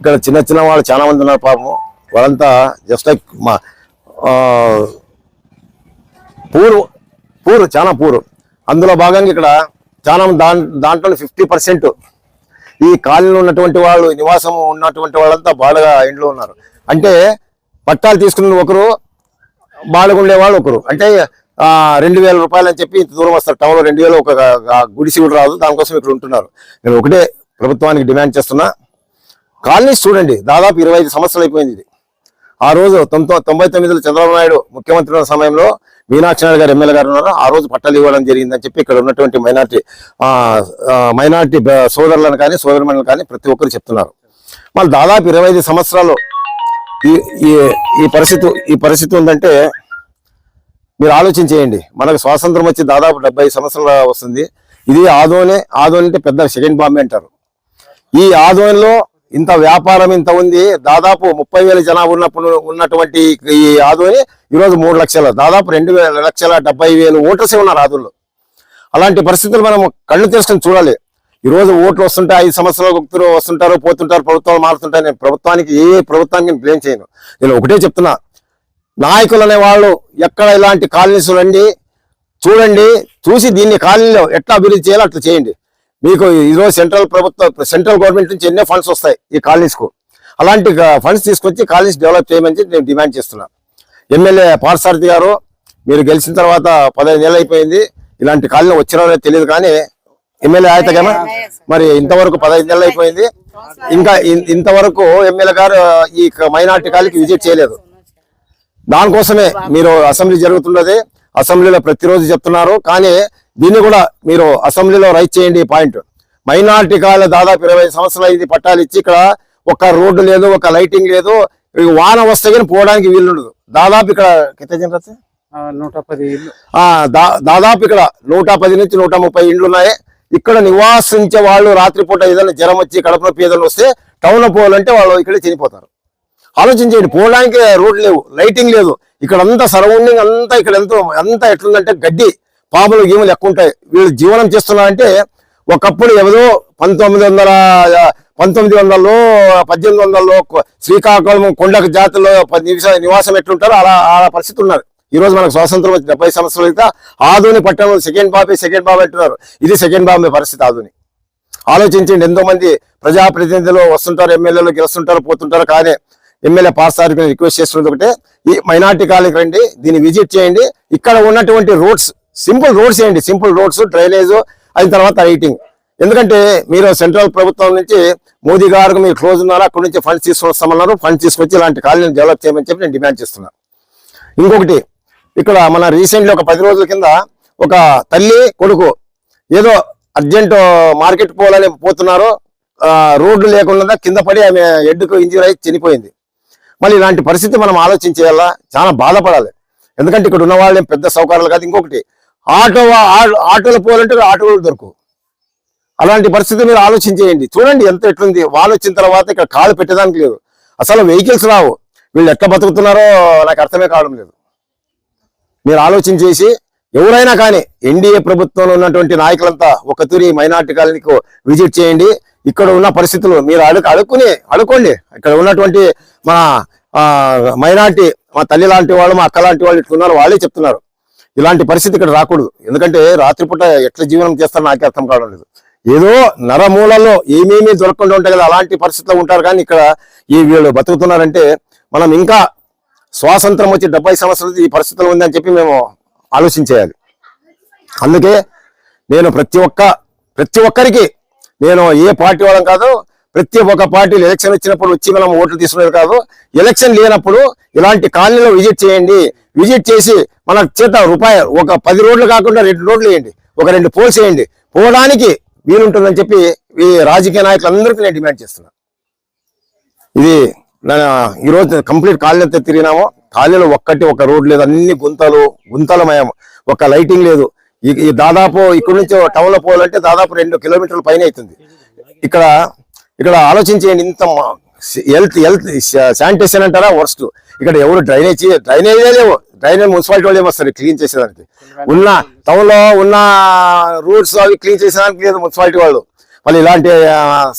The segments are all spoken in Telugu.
ఇక్కడ చిన్న చిన్న వాళ్ళు చాలా మంది ఉన్నారు పాపం. వాళ్ళంతా జస్ట్ లైక్ మా పూర్ పూర్ చాలా పూర్. అందులో భాగంగా ఇక్కడ చాలా దాం దాంట్లో ఫిఫ్టీ పర్సెంట్ ఈ కాలనీలో ఉన్నటువంటి వాళ్ళు నివాసం ఉన్నటువంటి వాళ్ళంతా బాగా ఇంట్లో ఉన్నారు. అంటే పట్టాలు తీసుకున్న ఒకరు బాడుగుండే వాళ్ళు ఒకరు. అంటే రెండు వేల రూపాయలు అని చెప్పి ఇంత దూరం వస్తారు. టౌన్లో రెండు వేలు ఒక గుడిసి కూడా రాదు. దానికోసం ఇక్కడ ఉంటున్నారు. నేను ఒకటే ప్రభుత్వానికి డిమాండ్ చేస్తున్నా. కాలనీస్ చూడండి దాదాపు ఇరవై ఐదు సంవత్సరాలు అయిపోయింది ఇది. ఆ రోజు తొంభై తొమ్మిదిలో చంద్రబాబు నాయుడు ముఖ్యమంత్రి ఉన్న సమయంలో మీనాక్షి నాయుడు గారు ఎమ్మెల్యే గారు ఉన్నారు. ఆ రోజు పట్టాలు ఇవ్వడం జరిగిందని చెప్పి ఇక్కడ ఉన్నటువంటి మైనార్టీ మైనార్టీ సోదరులను కానీ సోదరులను కానీ ప్రతి ఒక్కరు చెప్తున్నారు. మళ్ళీ దాదాపు ఇరవై ఐదు సంవత్సరాలు ఈ ఈ ఈ పరిస్థితి ఈ పరిస్థితి ఉందంటే మీరు ఆలోచన చేయండి. మనకు స్వాతంత్రం వచ్చి దాదాపు డెబ్బై సంవత్సరాలు వస్తుంది. ఇది ఆదోనే ఆదోని అంటే పెద్ద సెకండ్ బాంబే అంటారు. ఈ ఆదోనిలో ఇంత వ్యాపారం ఇంత ఉంది దాదాపు ముప్పై వేల జనాభా ఉన్నప్పుడు ఉన్నటువంటి ఈ ఆదోని ఈరోజు మూడు లక్షల దాదాపు రెండు వేల లక్షల డెబ్బై వేలు ఓటర్సే ఉన్నారు ఆదోనిలో అలాంటి పరిస్థితులు మనం కళ్ళు తెరుచుకొని చూడాలి. ఈరోజు ఓట్లు వస్తుంటే ఐదు సంవత్సరాలు ఒకరు వస్తుంటారు పోతుంటారు ప్రభుత్వాలు మారుతుంటారు నేను ప్రభుత్వానికి ఏ ప్రభుత్వానికి నేను బ్లేమ్ చేయను. నేను ఒకటే చెప్తున్నా నాయకులు అనే వాళ్ళు ఎక్కడ ఇలాంటి కాలనీస్ రండి చూడండి చూసి దీన్ని కాలనీలో ఎట్లా అభివృద్ధి చేయాలో అట్లా చేయండి. మీకు ఈరోజు సెంట్రల్ ప్రభుత్వ సెంట్రల్ గవర్నమెంట్ నుంచి ఎన్నో ఫండ్స్ వస్తాయి ఈ కాలనీస్కు. అలాంటి ఫండ్స్ తీసుకొచ్చి కాలనీస్ డెవలప్ చేయమని చెప్పి నేను డిమాండ్ చేస్తున్నా. ఎమ్మెల్యే పార్సారథి గారు మీరు గెలిచిన తర్వాత పదహైదు నెలలు అయిపోయింది. ఇలాంటి కాలనీ వచ్చినారో తెలియదు కానీ ఎమ్మెల్యే ఆయతకేమా మరి ఇంతవరకు పదహైదు నెలలు అయిపోయింది. ఇంకా ఇంతవరకు ఎమ్మెల్యే గారు ఈ మైనార్టీ కాలనీకి విజిట్ చేయలేదు. దానికోసమే మీరు అసెంబ్లీ జరుగుతున్నది. అసెంబ్లీలో ప్రతిరోజు చెప్తున్నారు. కానీ దీన్ని కూడా మీరు అసెంబ్లీలో రైట్ చేయండి పాయింట్. మైనార్టీ కాల దాదాపు ఇరవై సంవత్సరాలు అయింది పట్టాలు ఇచ్చి ఇక్కడ ఒక రోడ్డు లేదు ఒక లైటింగ్ లేదు వాన వస్తే కానీ పోవడానికి వీలుండదు. దాదాపు ఇక్కడ కింద నూట పది దాదాపు ఇక్కడ నూట పది నుంచి నూట ముప్పై ఇండ్లు ఉన్నాయి ఇక్కడ నివాసించే వాళ్ళు రాత్రిపూట ఏదైనా జ్వరం వచ్చి కడప నొప్పి ఏదైనా వస్తే టౌన్లో పోవాలంటే వాళ్ళు ఇక్కడే చనిపోతారు. ఆలోచించండి పోవడానికి రోడ్ లేవు లైటింగ్ లేదు. ఇక్కడ అంతా సరౌండింగ్ అంతా ఇక్కడ ఎంతో అంతా ఎట్లుందంటే గడ్డి. పాములు గీములు ఎక్కువ ఉంటాయి. వీళ్ళు జీవనం చేస్తున్నారంటే ఒకప్పుడు ఏదో పంతొమ్మిది వందల పంతొమ్మిది వందలలో పద్దెనిమిది వందలలో శ్రీకాకుళం కొండక జాతిలో నివాసం ఎట్లుంటారో అలా ఆ పరిస్థితి ఉన్నారు. ఈ రోజు మనకు స్వాతంత్రం వచ్చి డెబ్బై సంవత్సరాలు అయితే ఆధుని పట్టణంలో సెకండ్ బాబే సెకండ్ బాబు అంటున్నారు. ఇది సెకండ్ బాంబే పరిస్థితి ఆధుని ఆలోచించండి ఎంతో మంది ప్రజాప్రతినిధులు వస్తుంటారు ఎమ్మెల్యేలు గెలుస్తుంటారు పోతుంటారు కానీ ఎమ్మెల్యే పాస్ రిక్వెస్ట్ చేస్తున్నది ఒకటే ఈ మైనార్టీ కాలనీకి రండి దీన్ని విజిట్ చేయండి. ఇక్కడ ఉన్నటువంటి రోడ్స్ సింపుల్ రోడ్స్ ఏంటి? సింపుల్ రోడ్స్ డ్రైనేజ్ అయిన తర్వాత లైటింగ్ ఎందుకంటే మీరు సెంట్రల్ ప్రభుత్వం నుంచి మోదీ గారు మీరు క్లోజ్ ఉన్నారు? అక్కడి నుంచి ఫండ్స్ తీసుకొస్తామన్నారు. ఫండ్స్ తీసుకొచ్చి ఇలాంటి కాలనీని డెవలప్ చేయమని చెప్పి నేను డిమాండ్ చేస్తున్నాను ఇంకొకటి ఇక్కడ మన రీసెంట్లీ ఒక పది రోజుల కింద ఒక తల్లి కొడుకు ఏదో అర్జెంట్ మార్కెట్ పోవాలని పోతున్నారు. రోడ్లు రోడ్డు లేకుండా కింద పడి ఆమె ఎడ్డుకు ఇంజూర్ అయి చనిపోయింది. మళ్ళీ ఇలాంటి పరిస్థితి మనం ఆలోచించేయాలా? చాలా బాధపడాలి. ఎందుకంటే ఇక్కడ ఉన్న వాళ్ళు పెద్ద సౌకర్యాలు కాదు. ఇంకొకటి ఆటో ఆటోలు ఆటోలో పోవాలంటే ఆటోలు దొరకవు. అలాంటి పరిస్థితి మీరు ఆలోచించేయండి. చూడండి ఎంత ఎట్లుంది. వాళ్ళు వచ్చిన తర్వాత ఇక్కడ కాళ్ళు పెట్టడానికి లేదు. అసలు వెహికల్స్ రావు. వీళ్ళు ఎట్లా బతుకుతున్నారో నాకు అర్థమే కావడం లేదు. మీరు ఆలోచన చేసి ఎవరైనా కానీ ఎన్డీఏ ప్రభుత్వంలో ఉన్నటువంటి నాయకులంతా ఒక తూరి మైనార్టీ కాలనీకి విజిట్ చేయండి. ఇక్కడ ఉన్న పరిస్థితులు మీరు అడుగు అడుక్కుని అడుక్కోండి. ఇక్కడ ఉన్నటువంటి మన మైనార్టీ మా తల్లి లాంటి వాళ్ళు మా అక్క లాంటి వాళ్ళు ఇట్లున్నారు వాళ్ళే చెప్తున్నారు. ఇలాంటి పరిస్థితి ఇక్కడ రాకూడదు. ఎందుకంటే రాత్రిపూట ఎట్లా జీవనం చేస్తారో నాకే అర్థం కావడం లేదు. ఏదో నరమూలలో ఏమేమి దొరకకుండా ఉంటాయి కదా అలాంటి పరిస్థితిలో ఉంటారు కానీ ఇక్కడ ఈ వీళ్ళు బతుకుతున్నారంటే మనం ఇంకా స్వాతంత్రం వచ్చి డెబ్బై సంవత్సరాలు ఈ పరిస్థితిలో ఉందని చెప్పి మేము ఆలోచించేయాలి. అందుకే నేను ప్రతి ఒక్క ప్రతి ఒక్కరికి నేను ఏ పార్టీ వాళ్ళం కాదు ప్రతి ఒక్క పార్టీలు ఎలక్షన్ వచ్చినప్పుడు వచ్చి మనం ఓట్లు తీసుకునేది కాదు ఎలక్షన్ లేనప్పుడు ఇలాంటి కాలనీలో విజిట్ చేయండి. విజిట్ చేసి మన చేత రూపాయి ఒక పది రోడ్లు కాకుండా రెండు రోడ్లు వేయండి. ఒక రెండు పోల్స్ వేయండి. పోవడానికి వీలుంటుందని చెప్పి ఈ రాజకీయ నాయకులందరికీ నేను డిమాండ్ చేస్తున్నా. ఇది ఈరోజు కంప్లీట్ కాలనీ తిరిగినాము కాలనీలో ఒక్కటి ఒక రోడ్ లేదు అన్ని గుంతలు గుంతలమయం. ఒక లైటింగ్ లేదు. ఈ- దాదాపు ఇక్కడ నుంచి టౌన్లో పోవాలంటే దాదాపు రెండు కిలోమీటర్ల పైన అవుతుంది. ఇక్కడ ఇక్కడ ఆలోచించేయండి ఇంత హెల్త్ హెల్త్ శానిటేషన్ అంటారా వర్స్ట్ ఇక్కడ ఎవరు డ్రైనేజ్ డ్రైనేజే లేవు. డ్రైనేజ్ మున్సిపాలిటీ వాళ్ళు ఏమొస్తారు క్లీన్ చేసేదానికి. ఉన్న టౌన్లో ఉన్న రూట్స్ అవి క్లీన్ చేసేదానికి లేదు మున్సిపాలిటీ వాళ్ళు. వాళ్ళు ఇలాంటి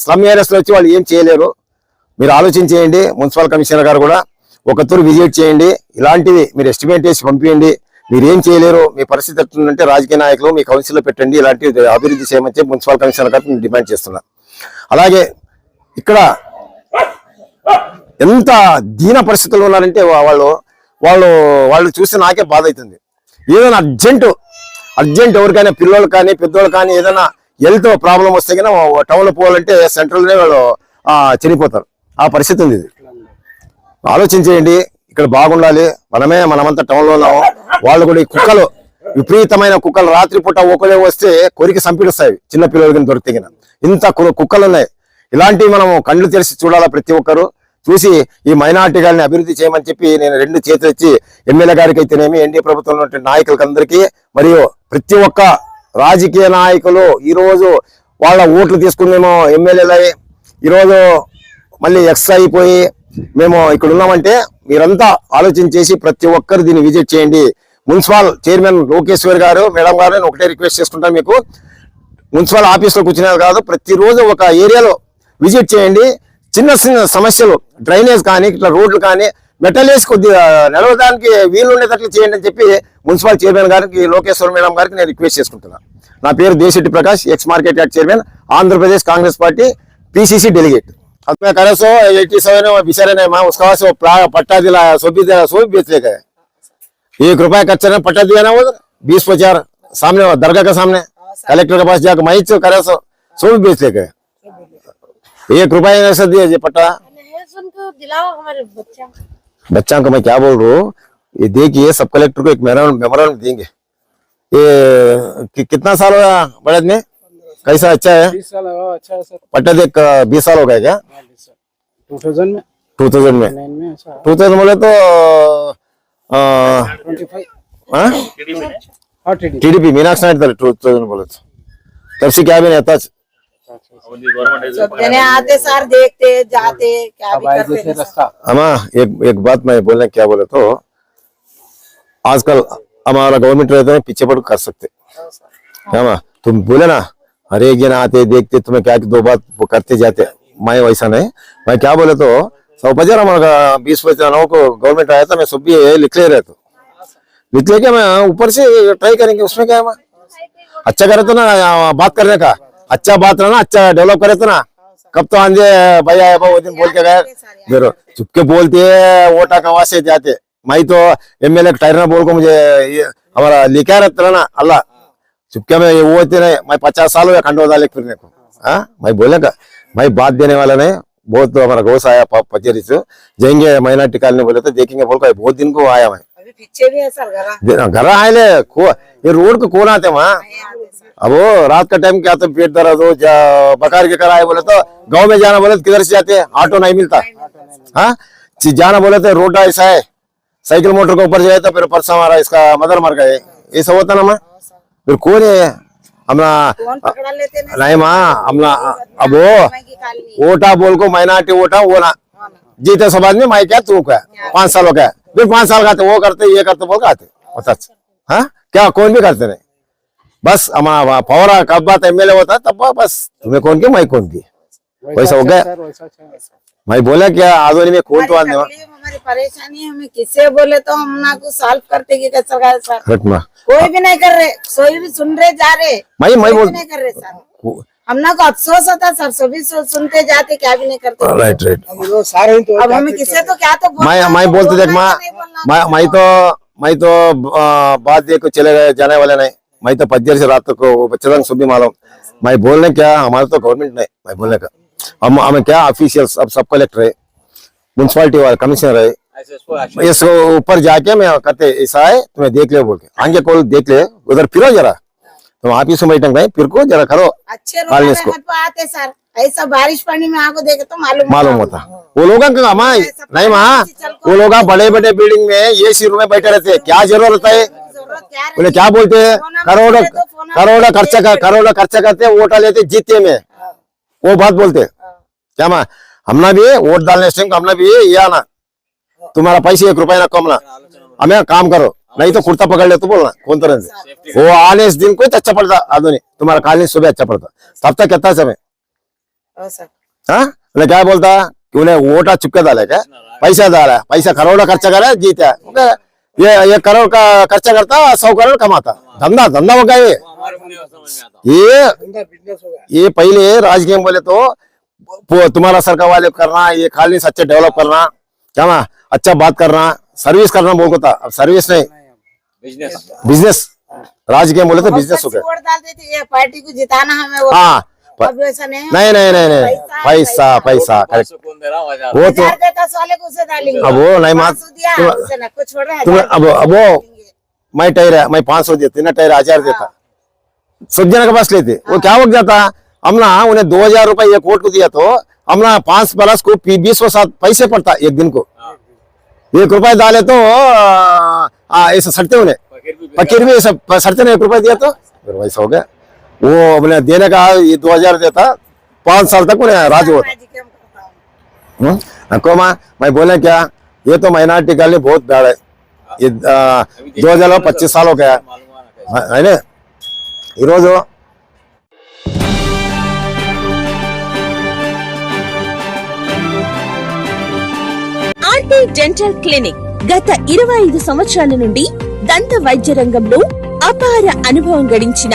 స్లమ్ ఏరియాస్లో వచ్చి వాళ్ళు ఏం చేయలేరు. మీరు ఆలోచన చేయండి మున్సిపల్ కమిషనర్ గారు కూడా ఒకతూరు విజిట్ చేయండి. ఇలాంటివి మీరు ఎస్టిమేట్ చేసి పంపించండి మీరు ఏం చేయలేరు. మీ పరిస్థితి ఎట్లుందంటే రాజకీయ నాయకులు మీ కౌన్సిల్లో పెట్టండి. ఇలాంటివి అభివృద్ధి చేయమని చెప్పి మున్సిపల్ కమిషనర్ గారు నేను డిమాండ్ చేస్తున్నా. అలాగే ఇక్కడ ఎంత దీన పరిస్థితుల్లో ఉన్నారంటే వాళ్ళు వాళ్ళు వాళ్ళు చూస్తే నాకే బాధ అవుతుంది ఏదైనా అర్జెంటు అర్జెంట్ ఎవరికైనా పిల్లలు కానీ పెద్దోళ్ళు కానీ ఏదైనా హెల్త్ ప్రాబ్లం వస్తే కానీ టౌన్లో పోవాలంటే సెంట్రల్లోనే వాళ్ళు చనిపోతారు ఆ పరిస్థితి ఉంది ఇది. ఆలోచించేయండి ఇక్కడ బాగుండాలి. మనమే మనమంతా టౌన్లో ఉన్నాము. వాళ్ళు కూడా ఈ కుక్కలు విపరీతమైన కుక్కలు రాత్రిపూట ఒకలే వస్తే కొరికి సంపిడిస్తాయి చిన్నపిల్లలకి దొరికితే ఇంత కుక్కలు ఉన్నాయి. ఇలాంటివి మనం కళ్ళు తెరిచి చూడాలా ప్రతి ఒక్కరు. చూసి ఈ మైనార్టీ అభివృద్ధి చేయమని చెప్పి నేను రెండు చేతులు ఇచ్చి ఎమ్మెల్యే గారికి అయితేనేమి ఎన్డీ ప్రభుత్వంలో ఉన్నటువంటి నాయకులకి అందరికీ మరియు ప్రతి ఒక్క రాజకీయ నాయకులు ఈరోజు వాళ్ళ ఓట్లు తీసుకునేమో ఎమ్మెల్యేలై ఈరోజు మళ్ళీ ఎక్స్ అయిపోయి మేము ఇక్కడ ఉన్నామంటే మీరంతా ఆలోచన చేసి ప్రతి ఒక్కరు దీన్ని విజిట్ చేయండి. మున్సిపల్ చైర్మన్ లోకేశ్వర్ గారు మేడం గారు నేను ఒకటే రిక్వెస్ట్ చేసుకుంటాను మీకు. మున్సిపల్ ఆఫీస్లో కూర్చునేది కాదు ప్రతిరోజు ఒక ఏరియాలో విజిట్ చేయండి. చిన్న చిన్న సమస్యలు డ్రైనేజ్ కానీ ఇట్లా రోడ్లు కానీ మెటల్ వేసి కొద్దిగా నిలవడానికి వీలుండేటట్లు చేయండి అని చెప్పి మున్సిపల్ చైర్మన్ గారికి లోకేశ్వర మేడం గారికి నేను రిక్వెస్ట్ చేసుకుంటున్నాను నా పేరు Deshetti Prakash ex market act chairman Andhra Pradesh Congress party PCC delegate अब मैं ఎయిటీ సెవెన్ एट्टी सेवन में बिचारे ने मैं उसका से पट्टा दिला सो भी दिला सो बेच ले गए एक रुपए कच्चे ने पट्टा दिया एक रुपया ऐसा दिया जी पट्टा दिलाओ हमारे बच्चा। बच्चा को मैं क्या बोल रहा हूँ? ये देखिए सब कलेक्टर को एक मेमोरेंडम देंगे। ये कि, कितना साल हुआ बड़े आदमी कैसा अच्छा है? बीस साल अच्छा है पट्टा देख बीस साल हो गया क्या? टू थाउज़ेंड में। टू थाउज़ेंड में। में अच्छा। टू थाउज़ेंड बोले तो हाँ टीडीपी। मीनाक्षी नाइट टू थाउज़ेंड बोले तो। तब से क्या भी नहीं था आते सर देखते जाते क्या भी करते हैं अमा एक एक बात मैं बोलने क्या बोले तो आजकल हमारा गवर्नमेंट रहते हैं पीछे पड़ कर सकते। क्या तुम बोले ना हर एक जन आते देखते तुम्हें क्या दो बात वो करते जाते मैं वैसा नहीं। मैं क्या बोले तो सौ पचास हमारा बीस पचास नौ को गवर्नमेंट आया था मैं सब भी लिख ले रहे तो लिख लेके मैं ऊपर से ट्राई करेंगे उसमें क्या है माँ अच्छा करे तो ना बात करने का। अच्छा बात रहा ना अच्छा डेवलप करे तो ना। कब तो आंधे भैया है वो दिन बोल के गए। फिर चुपके बोलते वोटा कवा से जाते। मैं तो एमएलए टायर ना बोल को मुझे हमारा लिखा रहता ना अल्लाह। चुपके में वो होते नहीं मैं पचास साल हुआ खंडो डाले फिरने को। हाँ मैं बोलेगा मैं बात देने वाला नहीं। बहुत तो हमारा गोस आया पचेरी से। जाएँगे माइनॉरिटी कॉलोनी बोले तो देखेंगे बोल कर बहुत दिन को आया मैं। पीछे भी है सर घर आए ले ये रोड को कौन आते वहाँ? सर अब वो रात का टाइम क्या तो पेट दर्द हो जा- बकार के कराए बोले तो गाँव में जाना बोले तो किधर से जाते हैं? ऑटो नहीं मिलता। हाँ? जाना बोले तो रोड ऐसा है साइकिल मोटर के ऊपर जाए तो फिर परसा मारा इसका मदर मर गए। ऐसा होता ना माँ? फिर कौन है? हमना पकड़ा नहीं माँ हमना अब वो बोल को माइनॉरिटी वोटा वो ना। हाँ जीते सब आदमी माई क्या तू क्या? पाँच साल हो गया। फिर पाँच साल खाते वो करते ये करते बोल के आते बता हाँ? क्या कौन भी करते नहीं बस हमारा पवरा कब बात एमएलए होता तब बस तुम्हें कौन की मैं कौन की वैसा हो गया? सर वैसा अच्छा मैं बोला क्या आदोनी में कौन तो आदमी हमारी परेशानी हमें किससे बोले तो हम ना कुछ सॉल्व करते कि कैसे सरकार सर। कोई भी नहीं कर रहे कोई भी सुन रहे जा रहे। मैं मैं बोल नहीं कर रहे सर। हम ना को अफसोस होता सर सभी सुनते जाते क्या भी नहीं करते। राइट राइट ही तो अब हमें किससे तो क्या तो मैं मैं बोलते देख माँ। मैं मैं तो मैं तो बात दे को चले गए जाने वाले नहीं। मैं तो पज्जर से रात को बच्चे सुबह मालूम। मैं बोलने क्या हमारे तो गवर्नमेंट नहीं मैं बोलने का। हम हमें क्या ऑफिशियल्स अब सब कलेक्टर है म्यूनसिपालिटी वाले कमिश्नर है। इस ऊपर जाके मैं कहते ऐसा है तुम्हें देख ले बोल के। आगे को देख ले उधर फिरो जरा। तुम ऑफ़िस में बैठे भाई फिर को जरा करो। अच्छे इसको। आते सर। ऐसा बारिश पानी में आको देखे तो मालूम मालूम होता। वो लोग नहीं माँ वो लोग बड़े बड़े बिल्डिंग में ए सी रूम में बैठे रहते हैं। क्या ज़रूरत है? बोले। क्या बोलते हैं? करोड़ करोड़ खर्चा कर करोड़ खर्चा करते हैं वोट लेते जीते में वो बात बोलते क्या माँ? हमने भी वोट डालने टाइम हमने भी ये आना। तुम्हारा पैसे एक रुपया ना कम ना। हमें काम करो नहीं तो कुर्ता पकड़ ले तो बोलना कौन तरह से? वो आने इस दिन को तो अच्छा पड़ता आदमी। तुम्हारा कॉलेज सुबह अच्छा पड़ता। तब तक कितना समय? हाँ, सर। हाँ? बोले क्या बोलता? उन्हें वोटा चुपके डाले क्या? पैसा डाला पैसा करोड़ा खर्चा करे जीते। ये ये करोड़ का खर्चा करता सौ करोड़ कमाता। धंधा धंधा हो गया ये। ये ये पहले राजकीय बोले तो तुम्हारा सरकार वाले करना ये खाली से अच्छे डेवलप करना क्या ना अच्छा बात करना सर्विस करना बोलता था। अब सर्विस नहीं। बिज़नेस बिज़नेस राजकीय बोले तो बिज़नेस हो गया। पार्टी को जिताना हमें हाँ अब ऐसा नहीं है। नहीं नहीं नहीं नहीं पैसा पैसा करेक्ट वो तो डालेंगे। अब वो नहीं मात- पाँच तुम- उसे ना कुछ छोड़ रहा है तुम हज़ार अब अब वो मैं टायर है मैं पाँच सौ देता तीन टायर हज़ार देता। सब जना के पास लेते। वो क्या हो जाता? हमने उन्हें दो हज़ार रुपए एक वोट को दिया तो हमने पाँच प्लस को बीस को सात पैसे पड़ता एक दिन को। एक रुपये डाले तो ऐसा सड़ते उन्हें। फकीर भी ऐसा सड़ते ने एक रुपये दिया तो फिर वैसा हो गया। वो अपने देने का ये दो हजार देता पांच साल तक उन्हें राज होता राजकीय में करता हूँ। हम्म? हमको माँ मैं बोले क्या ये तो माइनॉरिटी का लिए बहुत बैड है ये दो हजार पच्चीस साल हो गया है है ना ఈరోజు ఆర్టీ డెంటల్ క్లినిక్ గత ఇరవై ఐదు సంవత్సరాల నుండి దంత వైద్య రంగంలో అపార అనుభవం గడించిన